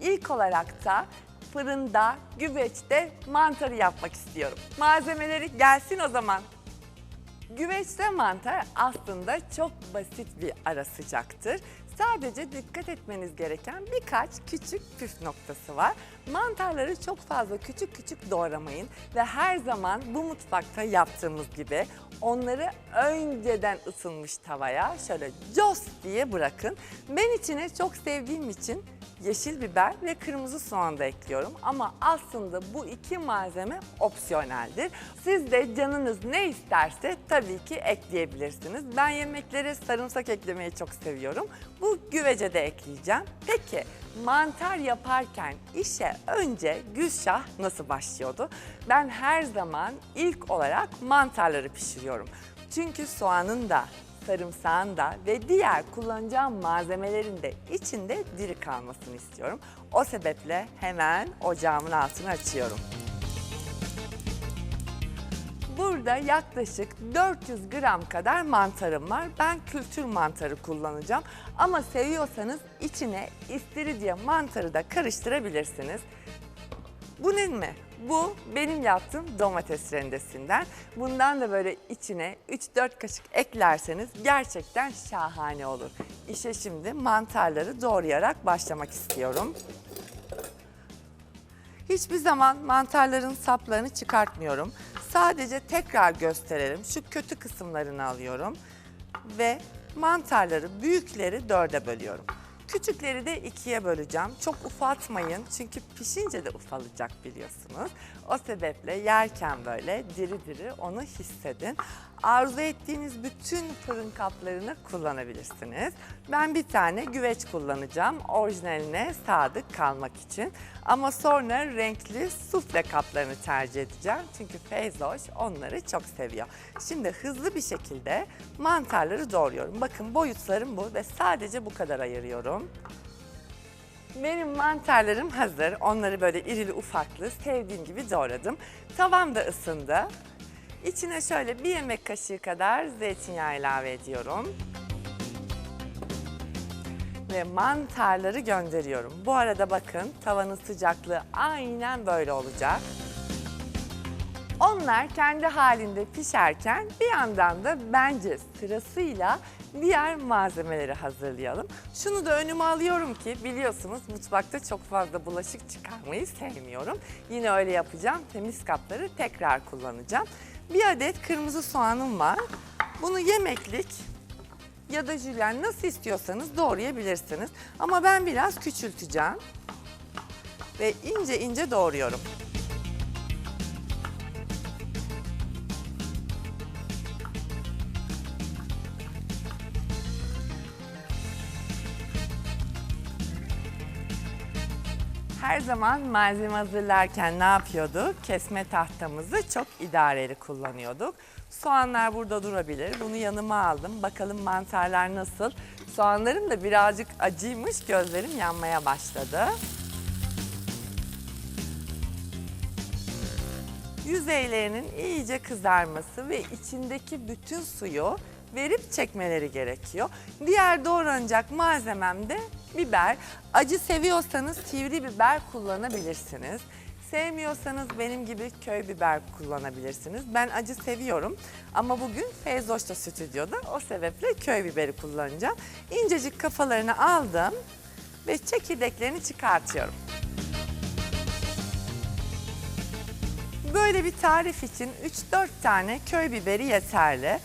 İlk olarak da fırında, güveçte mantarı yapmak istiyorum. Malzemeleri gelsin o zaman. Güveçte mantar aslında çok basit bir ara sıcaktır. Sadece dikkat etmeniz gereken birkaç küçük püf noktası var. Mantarları çok fazla küçük küçük doğramayın ve her zaman bu mutfakta yaptığımız gibi onları önceden ısınmış tavaya şöyle cos diye bırakın. Ben içine çok sevdiğim için yeşil biber ve kırmızı soğan da ekliyorum ama aslında bu iki malzeme opsiyoneldir. Siz de canınız ne isterse tabii ki ekleyebilirsiniz. Ben yemeklere sarımsak eklemeyi çok seviyorum. Bu güvece de ekleyeceğim. Peki mantar yaparken işe önce Gülşah nasıl başlıyordu? Ben her zaman ilk olarak mantarları pişiriyorum. Çünkü soğanın da sarımsağın da ve diğer kullanacağım malzemelerin de içinde diri kalmasını istiyorum. O sebeple hemen ocağımın altını açıyorum. Burada yaklaşık 400 gram kadar mantarım var. Ben kültür mantarı kullanacağım. Ama seviyorsanız içine istiridye mantarı da karıştırabilirsiniz. Bu ne mi? Bu benim yaptığım domates rendesinden. Bundan da böyle içine 3-4 kaşık eklerseniz gerçekten şahane olur. İşe şimdi mantarları doğrayarak başlamak istiyorum. Hiçbir zaman mantarların saplarını çıkartmıyorum. Sadece tekrar gösterelim. Şu kötü kısımlarını alıyorum ve mantarları büyükleri dörde bölüyorum. Küçükleri de ikiye böleceğim. Çok ufaltmayın çünkü pişince de ufalacak biliyorsunuz. O sebeple yerken böyle diri diri onu hissedin. Arzu ettiğiniz bütün fırın kaplarını kullanabilirsiniz. Ben bir tane güveç kullanacağım orijinaline sadık kalmak için. Ama sonra renkli sufle kaplarını tercih edeceğim. Çünkü Feyzoş onları çok seviyor. Şimdi hızlı bir şekilde mantarları doğruyorum. Bakın boyutlarım bu ve sadece bu kadar ayırıyorum. Benim mantarlarım hazır. Onları böyle irili ufaklı sevdiğim gibi doğradım. Tavam da ısındı. İçine şöyle bir yemek kaşığı kadar zeytinyağı ilave ediyorum. Ve mantarları gönderiyorum. Bu arada bakın tavanın sıcaklığı aynen böyle olacak. Onlar kendi halinde pişerken bir yandan da bence sırasıyla diğer malzemeleri hazırlayalım. Şunu da önüme alıyorum ki biliyorsunuz mutfakta çok fazla bulaşık çıkarmayı sevmiyorum. Yine öyle yapacağım. Temiz kapları tekrar kullanacağım. Bir adet kırmızı soğanım var. Bunu yemeklik ya da jülyen nasıl istiyorsanız doğrayabilirsiniz. Ama ben biraz küçülteceğim ve ince ince doğruyorum. Her zaman malzeme hazırlarken ne yapıyorduk? Kesme tahtamızı çok idareli kullanıyorduk. Soğanlar burada durabilir. Bunu yanıma aldım. Bakalım mantarlar nasıl? Soğanlarım da birazcık acıymış. Gözlerim yanmaya başladı. Yüzeylerinin iyice kızarması ve içindeki bütün suyu verip çekmeleri gerekiyor. Diğer doğranacak malzemem de biber. Acı seviyorsanız sivri biber kullanabilirsiniz. Sevmiyorsanız benim gibi köy biber kullanabilirsiniz. Ben acı seviyorum ama bugün Feyzoş da stüdyoda o sebeple köy biberi kullanacağım. İncecik kafalarını aldım ve çekirdeklerini çıkartıyorum. Böyle bir tarif için 3-4 tane köy biberi yeterli.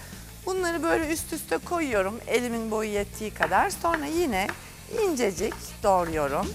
Bunları böyle üst üste koyuyorum elimin boyu yettiği kadar. Sonra yine incecik doğruyorum.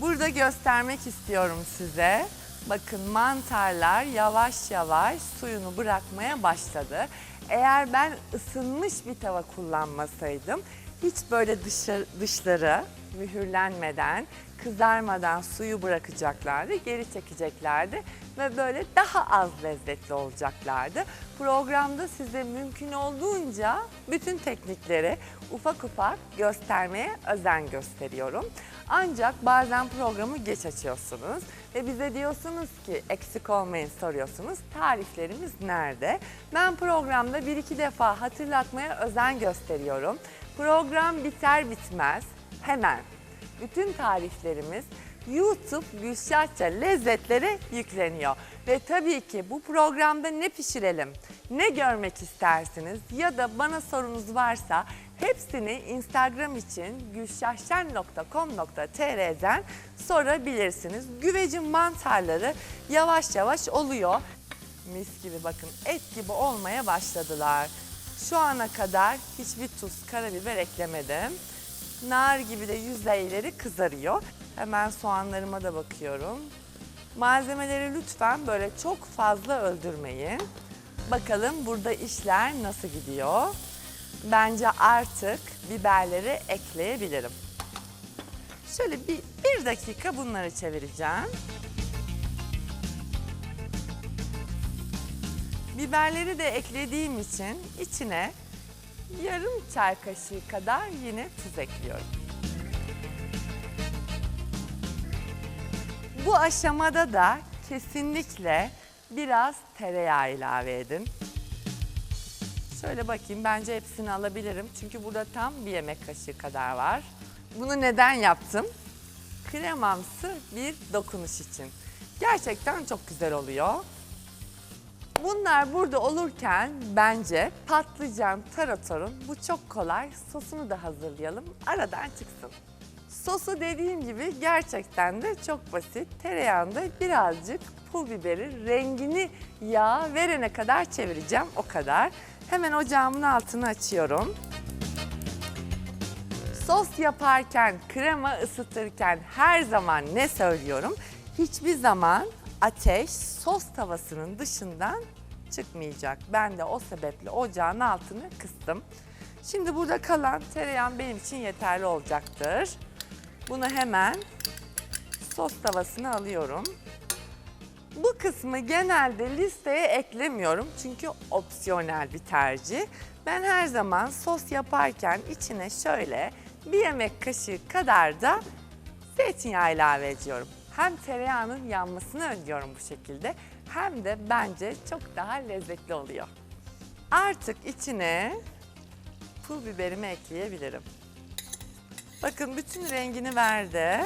Burada göstermek istiyorum size. Bakın mantarlar yavaş yavaş suyunu bırakmaya başladı. Eğer ben ısınmış bir tava kullanmasaydım hiç böyle dışarı, dışları mühürlenmeden, kızarmadan suyu bırakacaklardı, geri çekeceklerdi ve böyle daha az lezzetli olacaklardı. Programda size mümkün olduğunca bütün teknikleri ufak ufak göstermeye özen gösteriyorum. Ancak bazen programı geç açıyorsunuz ve bize diyorsunuz ki eksik olmayın soruyorsunuz. Tariflerimiz nerede? Ben programda bir iki defa hatırlatmaya özen gösteriyorum. Program biter bitmez hemen bütün tariflerimiz YouTube Gülşahça lezzetlere yükleniyor. Ve tabii ki bu programda ne pişirelim, ne görmek istersiniz ya da bana sorunuz varsa hepsini Instagram için gülşahşen.com.tr'den sorabilirsiniz. Güvecin mantarları yavaş yavaş oluyor. Mis gibi bakın et gibi olmaya başladılar. Şu ana kadar hiçbir tuz, karabiber eklemedim. Nar gibi de yüzeyleri kızarıyor. Hemen soğanlarıma da bakıyorum. Malzemeleri lütfen böyle çok fazla öldürmeyin. Bakalım burada işler nasıl gidiyor. Bence artık biberleri ekleyebilirim. Şöyle bir, bir dakika bunları çevireceğim. Biberleri de eklediğim için içine yarım çay kaşığı kadar yine tuz ekliyorum. Bu aşamada da kesinlikle biraz tereyağı ilave edin. Şöyle bakayım bence hepsini alabilirim. Çünkü burada tam bir yemek kaşığı kadar var. Bunu neden yaptım? Kremamsı bir dokunuş için. Gerçekten çok güzel oluyor. Bunlar burada olurken bence patlıcan taratorun bu çok kolay sosunu da hazırlayalım. Aradan çıksın. Sosu dediğim gibi gerçekten de çok basit. Tereyağında birazcık pul biberi rengini yağ verene kadar çevireceğim o kadar. Hemen ocağımın altını açıyorum. Sos yaparken, krema ısıtırken her zaman ne söylüyorum? Hiçbir zaman ateş sos tavasının dışından çıkmayacak. Ben de o sebeple ocağın altını kıstım. Şimdi burada kalan tereyağım benim için yeterli olacaktır. Bunu hemen sos tavasına alıyorum. Bu kısmı genelde listeye eklemiyorum çünkü opsiyonel bir tercih. Ben her zaman sos yaparken içine şöyle bir yemek kaşığı kadar da zeytinyağı ilave ediyorum. Hem tereyağının yanmasını önlüyorum bu şekilde hem de bence çok daha lezzetli oluyor. Artık içine pul biberimi ekleyebilirim. Bakın bütün rengini verdi.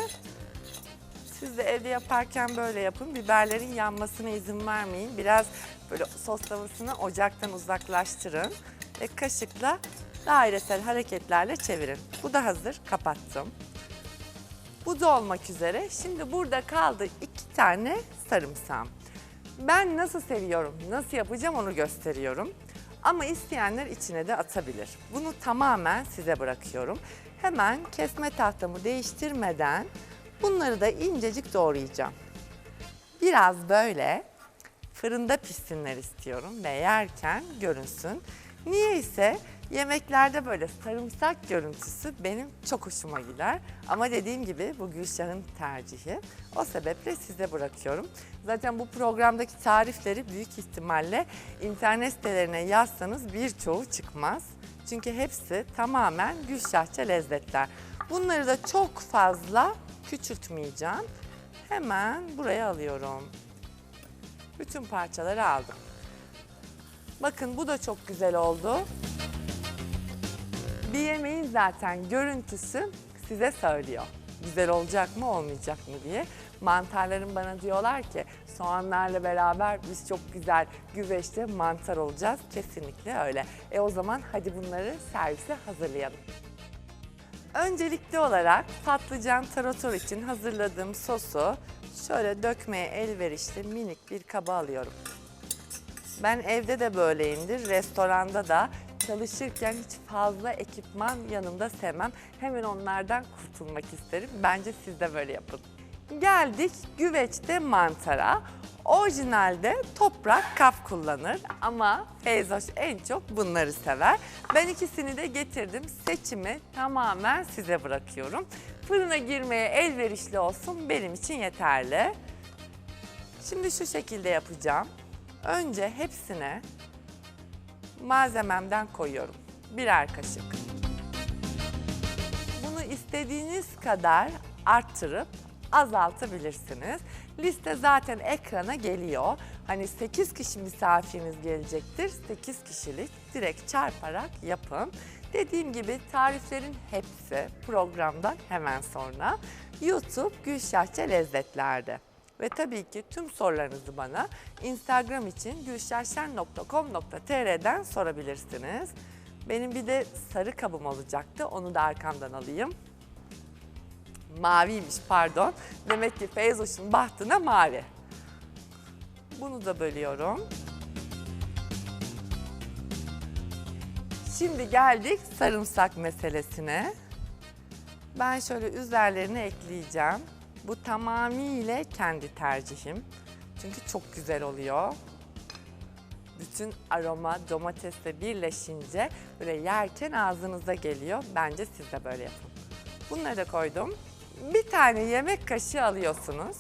Siz de evde yaparken böyle yapın. Biberlerin yanmasına izin vermeyin. Biraz böyle sos tavasını ocaktan uzaklaştırın. Ve kaşıkla dairesel hareketlerle çevirin. Bu da hazır. Kapattım. Bu da olmak üzere. Şimdi burada kaldı iki tane sarımsağım. Ben nasıl seviyorum, nasıl yapacağım onu gösteriyorum. Ama isteyenler içine de atabilir. Bunu tamamen size bırakıyorum. Hemen kesme tahtamı değiştirmeden bunları da incecik doğrayacağım. Biraz böyle fırında pişsinler istiyorum ve yerken görünsün. Niye ise yemeklerde böyle sarımsak görüntüsü benim çok hoşuma gider. Ama dediğim gibi bu Gülşah'ın tercihi. O sebeple size bırakıyorum. Zaten bu programdaki tarifleri büyük ihtimalle internet sitelerine yazsanız birçoğu çıkmaz. Çünkü hepsi tamamen Gülşahça lezzetler. Bunları da çok fazla küçültmeyeceğim. Hemen buraya alıyorum. Bütün parçaları aldım. Bakın bu da çok güzel oldu. Bir yemeğin zaten görüntüsü size söylüyor. Güzel olacak mı olmayacak mı diye. Mantarlarım bana diyorlar ki soğanlarla beraber biz çok güzel güveçte mantar olacağız. Kesinlikle öyle. E o zaman hadi bunları servise hazırlayalım. Öncelikli olarak patlıcan tarator için hazırladığım sosu şöyle dökmeye elverişli minik bir kaba alıyorum. Ben evde de böyleyimdir, restoranda da çalışırken hiç fazla ekipman yanımda sevmem. Hemen onlardan kurtulmak isterim. Bence siz de böyle yapın. Geldik güveçte mantara. Orijinalde toprak kaf kullanır ama Feyzoş en çok bunları sever. Ben ikisini de getirdim. Seçimi tamamen size bırakıyorum. Fırına girmeye elverişli olsun benim için yeterli. Şimdi şu şekilde yapacağım. Önce hepsine malzememden koyuyorum. Birer kaşık. Bunu istediğiniz kadar arttırıp azaltabilirsiniz. Liste zaten ekrana geliyor. Hani 8 kişi misafiriniz gelecektir. 8 kişilik direkt çarparak yapın. Dediğim gibi tariflerin hepsi programdan hemen sonra YouTube Gülşahça Lezzetler'de. Ve tabii ki tüm sorularınızı bana Instagram için gülşahşen.com.tr'den sorabilirsiniz. Benim bir de sarı kabım olacaktı. Onu da arkamdan alayım. Maviymiş pardon. Demek ki Feyzoş'un bahtına mavi. Bunu da bölüyorum. Şimdi geldik sarımsak meselesine. Ben şöyle üzerlerine ekleyeceğim. Bu tamamıyla kendi tercihim. Çünkü çok güzel oluyor. Bütün aroma domatesle birleşince böyle yerken ağzınıza geliyor. Bence siz de böyle yapın. Bunları da koydum. Bir tane yemek kaşığı alıyorsunuz.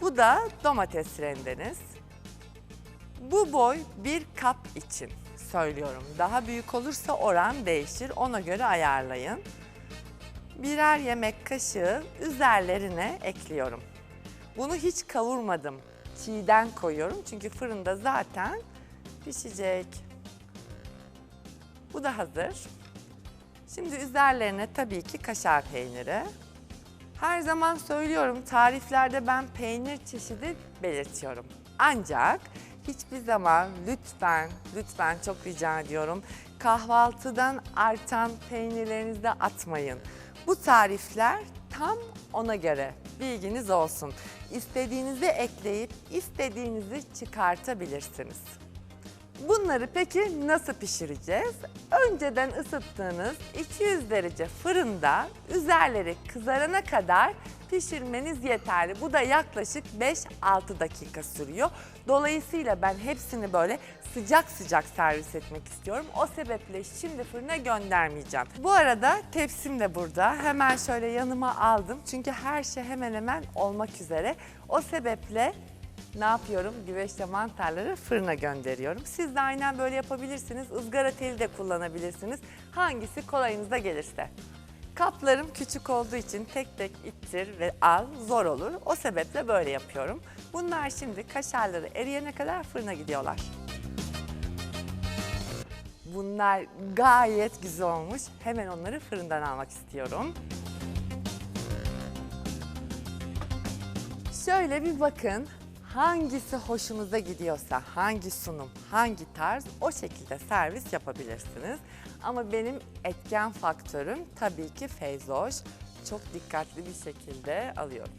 Bu da domates rendeniz. Bu boy bir kap için söylüyorum. Daha büyük olursa oran değişir. Ona göre ayarlayın. Birer yemek kaşığı üzerlerine ekliyorum. Bunu hiç kavurmadım. Çiğden koyuyorum çünkü fırında zaten pişecek. Bu da hazır. Şimdi üzerlerine tabii ki kaşar peyniri. Her zaman söylüyorum tariflerde ben peynir çeşidi belirtiyorum. Ancak hiçbir zaman lütfen, lütfen çok rica ediyorum kahvaltıdan artan peynirlerinizi de atmayın. Bu tarifler tam ona göre bilginiz olsun. İstediğinizi ekleyip istediğinizi çıkartabilirsiniz. Bunları peki nasıl pişireceğiz? Önceden ısıttığınız 200 derece fırında üzerleri kızarana kadar pişirmeniz yeterli. Bu da yaklaşık 5-6 dakika sürüyor. Dolayısıyla ben hepsini böyle sıcak sıcak servis etmek istiyorum. O sebeple şimdi fırına göndermeyeceğim. Bu arada tepsim de burada. Hemen şöyle yanıma aldım. Çünkü her şey hemen hemen olmak üzere. O sebeple ne yapıyorum? Güveçte mantarları fırına gönderiyorum. Siz de aynen böyle yapabilirsiniz. Izgara teli de kullanabilirsiniz. Hangisi kolayınıza gelirse. Kaplarım küçük olduğu için tek tek ittir ve al zor olur. O sebeple böyle yapıyorum. Bunlar şimdi kaşarları eriyene kadar fırına gidiyorlar. Bunlar gayet güzel olmuş. Hemen onları fırından almak istiyorum. Şöyle bir bakın. Hangisi hoşunuza gidiyorsa, hangi sunum, hangi tarz o şekilde servis yapabilirsiniz. Ama benim etken faktörüm tabii ki Feyzoş. Çok dikkatli bir şekilde alıyorum.